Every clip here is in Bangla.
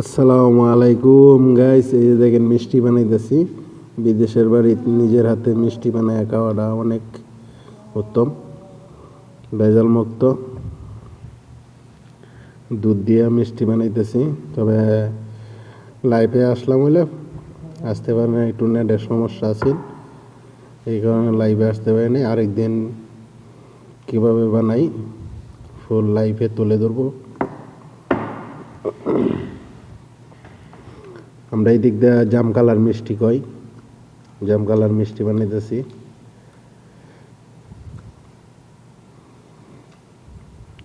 আসসালামু আলাইকুম গাইস এই দেখেন মিষ্টি বানাইতেছি। বিদেশের বাড়ি নিজের হাতে মিষ্টি বানায় খাওয়াটা অনেক উত্তম। ভেজাল মুক্ত দুধ দিয়ে মিষ্টি বানাইতেছি। তবে লাইফে আসলাম হইলে আসতে পারেন একটু নেটের সমস্যা আছে। এই কারণে লাইভে আসতে পারিনি। আরেকদিন কীভাবে বানাই ফুল লাইফে তুলে ধরবো। আমরা এই দিক দিয়ে জাম কালার মিষ্টি কই। জাম কালার মিষ্টি বানাইতেছি।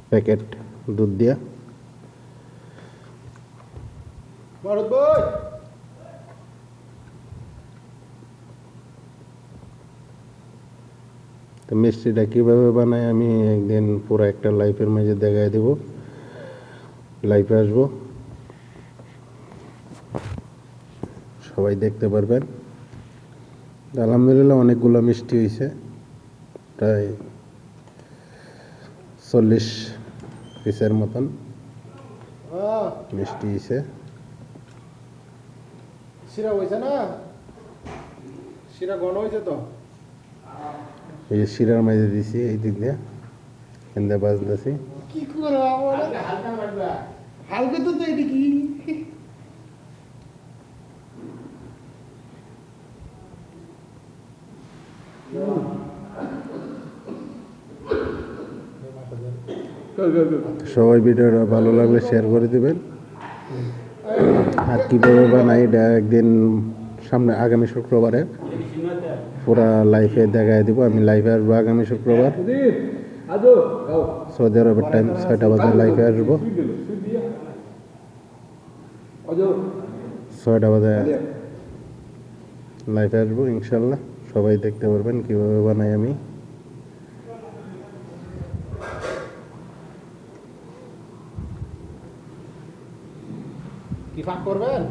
প্যাকেট দুধ দিয়া। ভারত ভাই! তো মিষ্টিটা কীভাবে বানাই আমি একদিন পুরো একটা লাইফের মাঝে দেখাই দেব। লাইফে আসব। সবাই দেখতে পারবেন। আলহামদুলিল্লাহ অনেকগুলো মিষ্টি হয়েছে প্রায় চল্লিশ পিসের মতন মিষ্টি হয়েছে শিরা হয়েছে না? শিরা ঘন হয়েছে তো? এই শিরার মাঝে দিছি এই দিক দিয়ে বাজতেছি। কি করে হালকা তো তো এটা কি? সবাই ভিডিওটা ভালো লাগলে শেয়ার করে দেবেন। আর কীভাবে বানাই এটা একদিন সামনে আগামী শুক্রবারে। পুরা লাইফে দেখাই দিব। আমি লাইফে আসব আগামী শুক্রবার। সৌদি আরবের টাইম ছয়টা বাজে লাইফে আসব। ছয়টা বাজে লাইফে আসব, ইনশাল্লাহ। সবাই দেখতে পারবেন কীভাবে বানাই আমি। কি ফাঁক করবেন?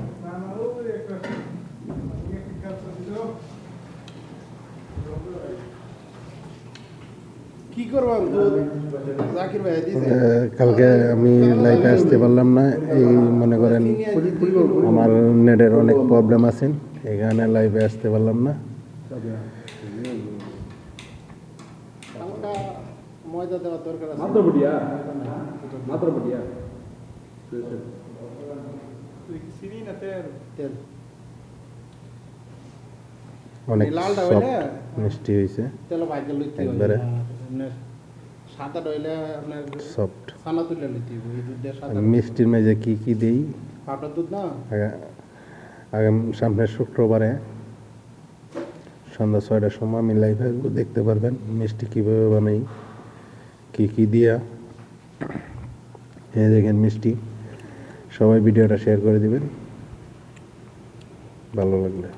কি করবেন? জাকির ভাই কালকে আমি লাইফে আসতে পারলাম না এই মনে করেন আমার নেটের অনেক প্রবলেম আছে এই কারণে লাইভে আসতে পারলাম না। ময়দা দেওয়ার দরকার আছে। মাত্র বটিয়া মাত্র বটিয়া। তেল অনেক এই লালটা সফট হইলে? মিষ্টি হয়েছে তেল ভাজা লইতে একবারে। সাদা রইলে আপনার সফট ছানা তুলে লইতে এই দুধ সাদা মিষ্টির মেঝে কি কি দিই? পাউডার দুধ না? আগা- সামনের শুক্রবারে সন্ধ্যা ছয়টার সময় আমি লাইভে দেখতে পারবেন মিষ্টি কীভাবে বানাই কি কি দিয়া। এই দেখেন মিষ্টি। সবাই ভিডিওটা শেয়ার করে দিবেন। ভালো লাগলে।